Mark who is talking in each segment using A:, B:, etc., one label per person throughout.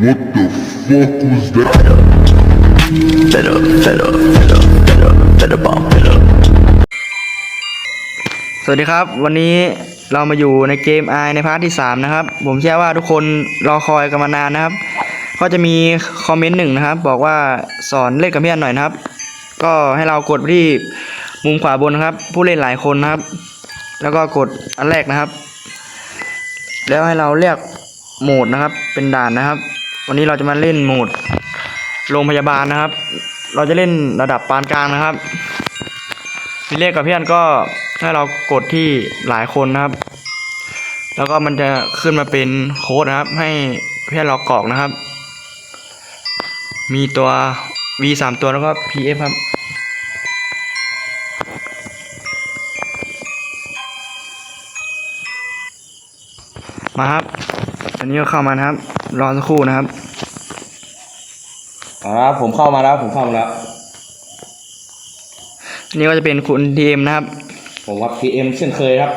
A: What the fuck was that?
B: Fed up, fed up, fed up, fed up, fed up, I'm fed up.
C: สวัสดีครับ วันนี้เรามาอยู่ในเกม i ในพาร์ทที่ 3 นะครับ ผมเชื่อว่าทุกคนรอคอยกันมานานนะครับ ก็จะมีคอมเมนต์หนึ่งนะครับ บอกว่าสอนเล่นกับเพื่อนหน่อยนะครับ ก็ให้เรากดไปที่มุมขวาบนนะครับ ผู้เล่นหลายคนนะครับ แล้วก็กดอันแรกนะครับ แล้วให้เราเลือกโหมดนะครับ เป็นด่านนะครับ วันนี้เราจะมาเล่นโหมดโรงพยาบาลนะครับ เราจะเล่นระดับปานกลางนะครับมีเลขกับเพื่อนก็ให้เรากดที่หลายคนนะครับ แล้วก็มันจะขึ้นมาเป็นโค้ดนะครับ ให้เพื่อนเรากรอกนะครับ มีตัว V สามตัวแล้วก็ PF ครับมาครับ อันนี้ก็เข้ามานะครับ รอสักครู่นะครับ
D: เอาละผมเข้ามาแล้ว ผมเข้ามาแล้ว
C: อันนี้ก็จะเป็นคุณทีมนะครับ
D: ผมว่า PM เช่นเคยครับ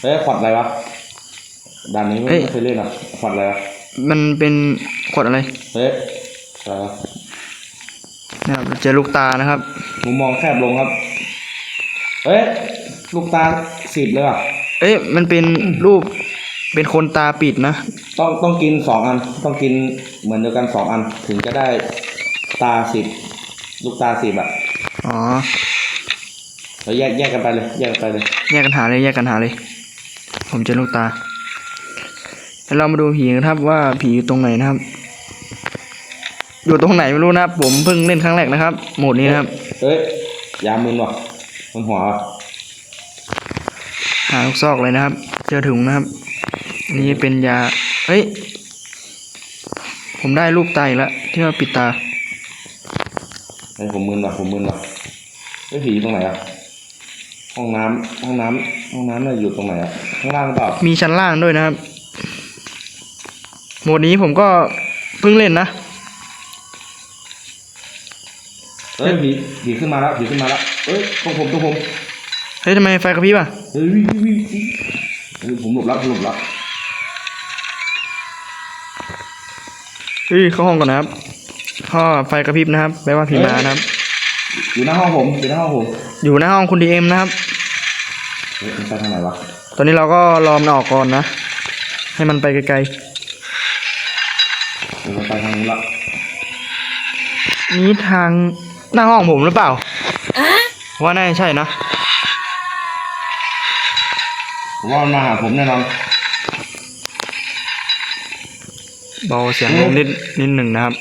D: เฮ้ยขวดอะไรวะด่านนี้ไม่
C: เอ้ย
D: ไม่เคยเล่นอะขวดอะไรวะ
C: มันเป็นกดอะไร
D: เฮ้ยอะไรวะ
C: นะครับเจอลูกตานะครับ
D: มุมมองแคบลงครับเฮ้ยลูกตาสิบเลยอะ
C: เอ้ยมันเป็นรูป เป็นคนตาปิดนะ
D: ต้องต้องกินสองอัน ต้องกินเหมือนเดียวกันสองอัน ถึงจะได้ตาสิบลูกตาสิบอะ
C: อ๋อ
D: เราแยกแยกกันไปเลย แยกกันไปเลย
C: แยกกันหาเลยแยกกันหาเลย ผมเจอลูกตาแล้วเรามาดูผีกันครับว่าผีอยู่ตรงไหนนะครับ อยู่ตรงไหนไม่รู้นะครับ ผมเพิ่งเล่นครั้งแรกนะครับ โหมดนี้นะครับ
D: เฮ้ยยามึนว่ะมันหัวว่ะ
C: หาลูกซอกเลยนะครับ เจอถุงนะครับอั นนี้เป็นยา เฮ้ย ผมได้รูปตาอีกแล้วที่ว่าปิดตา
D: เฮ้ยผมมึนว่ะผมมึนว่ะเฮ้ยผีอยู่ตรงไหนอะ ห้องน้ำห้องน้ำห้องน้ำน่ะอยู่ตรงไหนอะ ข้างล่างหรือเปล่า
C: มีชั้นล่างด้วยนะครับ โหมดนี้ผมก็เพิ่งเล่นนะ
D: เฮ้ยผีผีขึ้นมาแล้วผีขึ้นมาแล้วเอ้ยตรงผมตรงผม
C: เฮ้ยทำไมไฟกระพริบอะ
D: เฮ้ยวิ่งวิ่งวิ่งวิ่งเฮ้ยผมหลบแล้วผมหลบแล้ว
C: เฮ้ยเข้าห้องก่อนนะครับข้อไฟกระพริบนะครับแปลว่าผีมานะครับ
D: อยู่หน้าห้องผมอยู่หน้าห้องผม
C: อยู่หน้าห้องคุณดีเอ็มนะครับ
D: เฮ้ยมันไปทางไหนวะ
C: ตอนนี้เราก็รอมันออกก่อนนะ ให้มันไปไกล
D: เออมันไปทางนู้นละ
C: ๆนี้ทางหน้าห้องผมหรือเปล่าว่าน่าจะใช่นะ
D: ผมว่ามันมาหาผมแน่นอน
C: เบาเสียงลงนิดนิดหนึ่งนะครับ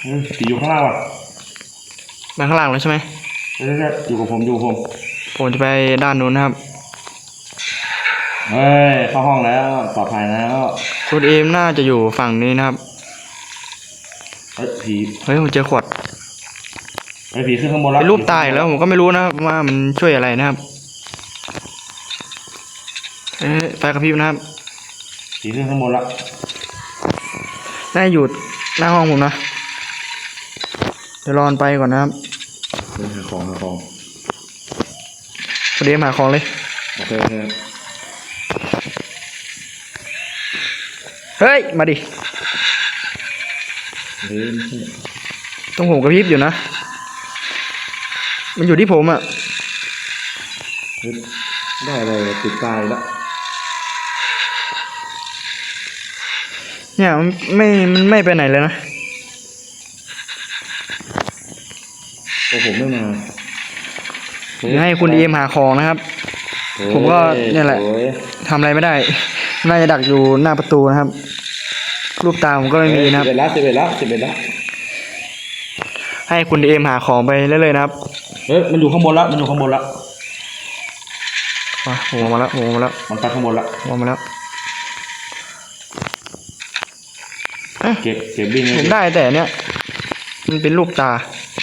D: เฮ้ยผีอยู่ข้างล่างว่ะ
C: มาข้างล่างแล้วใช่ไหม
D: เฮ้ยเฮ้ยเฮ้ยอยู่กับผมอยู่กับผม
C: ผมจะไปด้านนู้นนะครับ
D: เฮ้ยเข้าห้องแล้วปลอดภัยแล้ว
C: คุณเอมน่าจะอยู่ฝั่งนี้นะครับ
D: เฮ้ยผี
C: เฮ้ยผมเจอขวด
D: เฮ้ยผีขึ้นข้างบนแล้ว
C: เป็นรูปตายแล้วผมก็ไม่รู้นะครับว่ามันช่วยอะไรนะครับเอ้ยไฟกระพริบนะครับ
D: ผีขึ้นข้างบนแล้ว
C: น่าจะอยู่หน้าห้องผมนะ เดี๋ยวรอมันไปก่อนนะครับ
D: เฮ้ยหาของหาของ
C: คุณเอมหาของเลย
D: โอเคโอเค
C: เฮ้ย มาดิ
D: เฮ้ยไม่ใช่
C: ตรงผมกระพริบอยู่นะ มันอยู่ที่ผมอะ่ะ
D: เฮ้ยได้อะไรติดตายแล้ว
C: เนี่ยมันไม่มันไม่ไปไหนเลยนะ
D: โอ้ผมไม่มา
C: เดี๋ยวให้คุณเอมหาของนะครับ ผมก็เนี่ยแหละ
D: โอ้ย
C: ทำอะไรไม่ได้ น่าจะดักอยู่หน้าประตูนะครับ รูปตาผมก็ไม่มีนะครับ
D: สิบเอ็ดแล้วสิบเอ็ดแล้วสิบเอ็ดแล้ว
C: ให้คุณเอมหาของไปเรื่อยๆนะครับ
D: เฮ้ยมันอยู่ข้างบนแล้วมันอยู่ข้างบนแล้ว
C: มาผมออกมาแล้วผมออกมาแล้ว
D: มันไปข้างบนแล้ว
C: ผมออกมาแล้ว
D: เก็บเก็บวิ่ง
C: ผมได้แต่เนี้ยมันเป็นรูปตา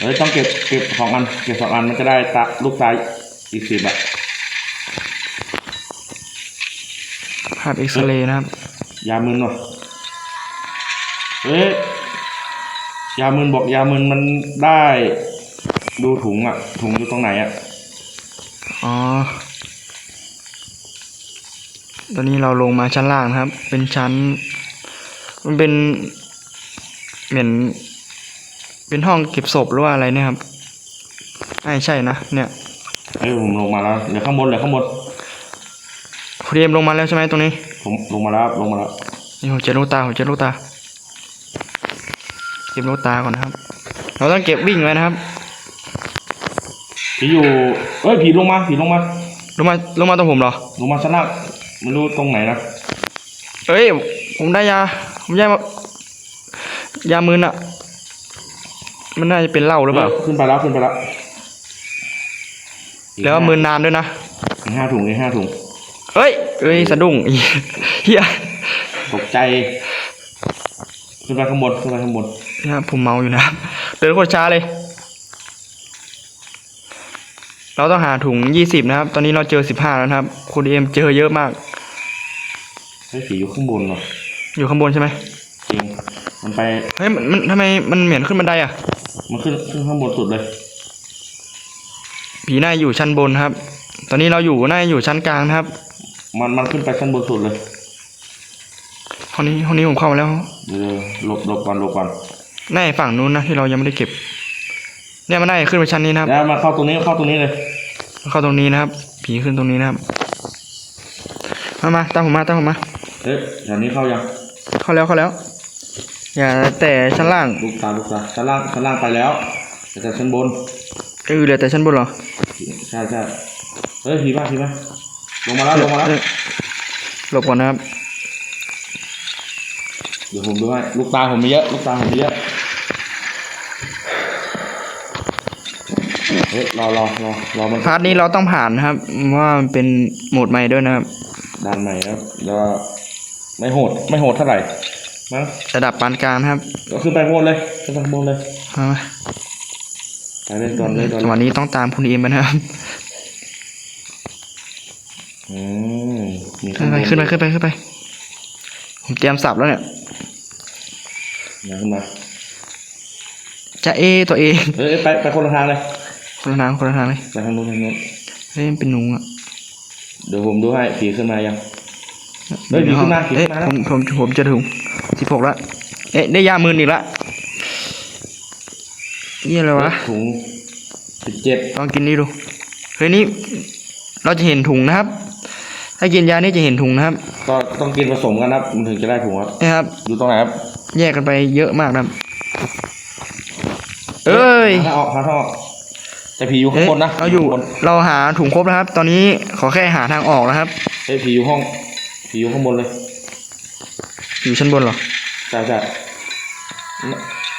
D: เฮ้ยต้องเก็บเก็บสองอันเก็บสองอันมันจะได้ตาลูกตาอีกสิบอะ
C: ภาพเอ็กซเรย์นะครับ
D: ยามึนวะเฮ้ยยามึนบอกยามึนมันได้ ดูถุงอะถุงอยู่ตรงไหนอะ
C: อ๋อ ตอนนี้เราลงมาชั้นล่างนะครับ เป็นชั้น มันเป็นเหมือนเป็นห้องเก็บศพหรือว่าอะไรเนี่ยครับไม่ใช่นะเนี่ย
D: เฮ้ยผมลงมาแล้วเหลือข้างบนเหลือข้างบน
C: คุณเอ็มลงมาแล้วใช่ไหมตรงนี้
D: ผมลงมาแล้วลงมาแล้ว
C: นี่ผมเจอลูกตาผมเจอลูกตาเก็บลูกตาก่อนนะครับ เราต้องเก็บวิ่งไว้นะครับ
D: ผีอยู่เอ้ยผีลงมาผีลงมา
C: ลงมาลงมาตรงผมเหรอ
D: ลงมาชั้นล่างไม่รู้ตรงไหนนะ
C: เอ้ยผมได้ยา ผมได้มายามืนอะมันน่าจะเป็นเหล้าหรือเปล่า
D: ขึ้นไปแล้วขึ้นไปแล้ว
C: แล้วก็มืนนานด้วยนะ
D: อีกห้าถุงอีกห้าถุง
C: เฮ้ยเอ้ยสะดุ้งเฮีย
D: ตกใจ ขึ้นไปข้างบนขึ้นไปข้างบน
C: นะครับผมเมาอยู่นะครับเดินโคตรช้าเลย เราต้องหาถุงยี่สิบนะครับ ตอนนี้เราเจอสิบห้าแล้วนะครับ คุณเอ็มเจอเยอะมาก
D: เฮ้ยผีอยู่ข้างบนเหรอ
C: อยู่ข้างบนใช่ไหม
D: จริง มันไป
C: เฮ้ยมันมันทำไมมันเหมือนขึ้นบันไดอะ
D: มันขึ้นขึ้นข้างบนสุดเลย
C: ผีน่าอยู่ชั้นบนครับ ตอนนี้เราอยู่น่าจะอยู่ชั้นกลางนะครับ
D: มันมันขึ้นไปชั้นบนสุดเลย
C: ห้องนี้ห้องนี้ผมเข้ามาแล้ว
D: เดี๋ยวหลบหลบก่อนหลบก่อน
C: น่าจะฝั่งนู้นนะที่เรายังไม่ได้เก็บ เนี่ยมันน่าจะขึ้นไปชั้นนี้นะครับ
D: แล้วมาเข้าตรงนี้เข้าตรงนี้เลย
C: เข้าตรงนี้นะครับ ผีขึ้นตรงนี้นะครับ มามาตามผมมาตามผมมา
D: เฮ้ยอย่างนี้เข้ายัง
C: เข้าแล้วเข้าแล้ว อย่าแต่ชั้นล่าง
D: ลูกตาลูกตาชั้นล่างชั้นล่างไปแล้วแต่ชั้นบน
C: เออเหลือแต่ชั้นบนเหรอ
D: ใช่ใช่เฮ้ยผีมาผีมาลงมาแล้วลงมาแล้ว
C: เออหลบก่อนนะครับ
D: เดี๋ยวผมดูให้ลูกตาผมมีเยอะลูกตาผมมีเยอะเฮ้ยรอรอรอรอมัน
C: พาร์ทนี้เราต้องผ่านนะครับเพราะว่ามันเป็นโหมดใหม่ด้วยนะครับ
D: ด้านใหม่ครับแล้วก็ ไม่โหด ไม่โหดเท่าไหร่มั้ง
C: ระดับปานกลางนะครับ
D: ก็ขึ้นไปข้างบนเลยขึ้นไปข้างบนเลย
C: มามา
D: ไปเลยก่อนเลยก่อน
C: จังหวะนี้ต้องตามคุณเอ็มไปนะครับ
D: อืมมี
C: ขึ้นไปขึ้นไปขึ้นไปขึ้นไป ผมเตรียมสับแล้วเนี่ย
D: มาขึ้นมา
C: จะเอตัวเอง
D: เฮ้ยไปไปคนละทางเลย
C: คนละทางคนละทางเลย
D: ไปทางนู้นทางนู้น
C: เฮ้ยมันเป็นหนูอะ
D: เดี๋ยวผมดูให้ผีขึ้นมายัง เฮ้ยผีขึ้นมาผี
C: เอ๊ะ
D: ขึ้นมาแล้ว
C: ผมผมผมจะถึงสิบหกแล้วเอ๊ะได้ยามืนอีกละนี่อะไรวะ
D: ถุงสิบเจ็ด
C: ลองกินนี่ดูเฮ้ยนี่เราจะเห็นถุงนะครับ ถ้ากินยานี่จะเห็นถุงนะครับ
D: ก็ต้องกินผสมกันนะครับมันถึงจะได้ถุงครับ
C: นี่ครับ
D: อยู่ตรงไหนครับ
C: แยกกันไปเยอะมากนะครับเอ้ย
D: หาทางออกหาทางออกแต่ผีอยู่ข้า
C: เอ๊ะ
D: งบนนะ
C: เราอยู่
D: ข้งบน
C: เราหาถุงครบแล้วครับ ตอนนี้ขอแค่หาทางออกนะครับ
D: เฮ้ยผีอยู่ห้องผี อยู่ข้างบนเลย
C: อยู่ชั้นบนเหรอ
D: ใช่ใช่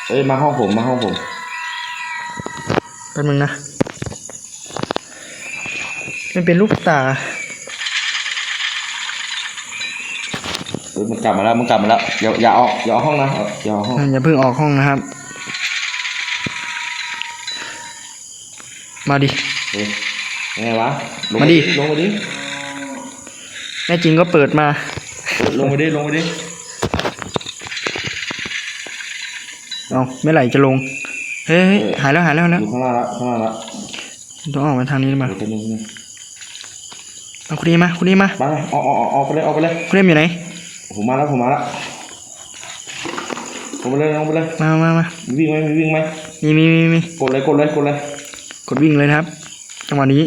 D: เอ้ยมาห้องผมมาห้องผม
C: แป๊บนึงนะ มันเป็นลูกตา
D: เอ้ยมันกลับมาแล้วมันกลับมาแล้วอย่าอย่าออกอย่าออกห้องนะเอาอย่าออกห้อง
C: อย่าเพิ่งออกห้องนะครับ มาดิ
D: เฮ้ยยังไงวะลง
C: มาดิ
D: ลงมาดิ
C: แน่จริงก็เปิดมา
D: ลงมาดิ ลงมาดิ
C: เอาไม่ไหลจะลง เฮ้ยเฮ้ยหายแล้วหายแล้วหาย
D: อ
C: แล้ว
D: ยู่ข้างล่างละข้างล่างละ
C: ต้องออกมาทางนี้มา
D: เดี๋ยวจะนึงนึง
C: เอาคุณดีมาคุณดีมา
D: มาเลยออกออกออกออกไปเลยออกไปเลย
C: คุณเล่มอยู่ไหน
D: ผมมาแล้วผมมาแล้วลงไปเลยลงไปเลย
C: มามามา
D: มีวิ่งไหมมีวิ่งไหม
C: มีมีมีมี
D: กดเลยกดเลยกดเลย
C: กดวิ่งเลยนะครับ จังหวะนี้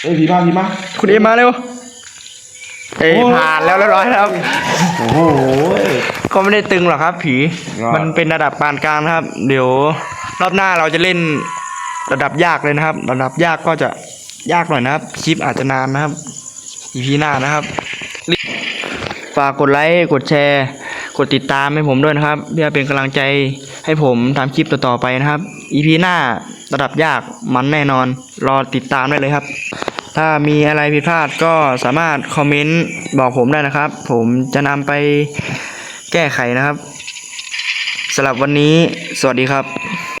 D: เฮ้ยผีมาผีมา
C: คุณเอมาเร็ว เอ้ยผ่านแล้วเรียบร้อยแล้วครับ
D: โอ้โห
C: ก็ไม่ได้ตึงหรอกครับ ผี
D: รอด
C: มันเป็นระดับปานกลางนะครับ เดี๋ยวรอบหน้าเราจะเล่นระดับยากเลยนะครับ ระดับยากก็จะยากหน่อยนะครับ คลิปอาจจะนานนะครับ อีพีหน้านะครับ ฝากกดไลค์ กดแชร์ กดติดตามให้ผมด้วยนะครับ เพื่อเป็นกำลังใจให้ผมทำคลิปต่อๆไปนะครับ อีพีหน้าระดับยากมันแน่นอน รอติดตามได้เลยครับ ถ้ามีอะไรผิดพลาดก็สามารถคอมเมนต์บอกผมได้นะครับ ผมจะนำไปแก้ไขนะครับสำหรับวันนี้ สวัสดีครับ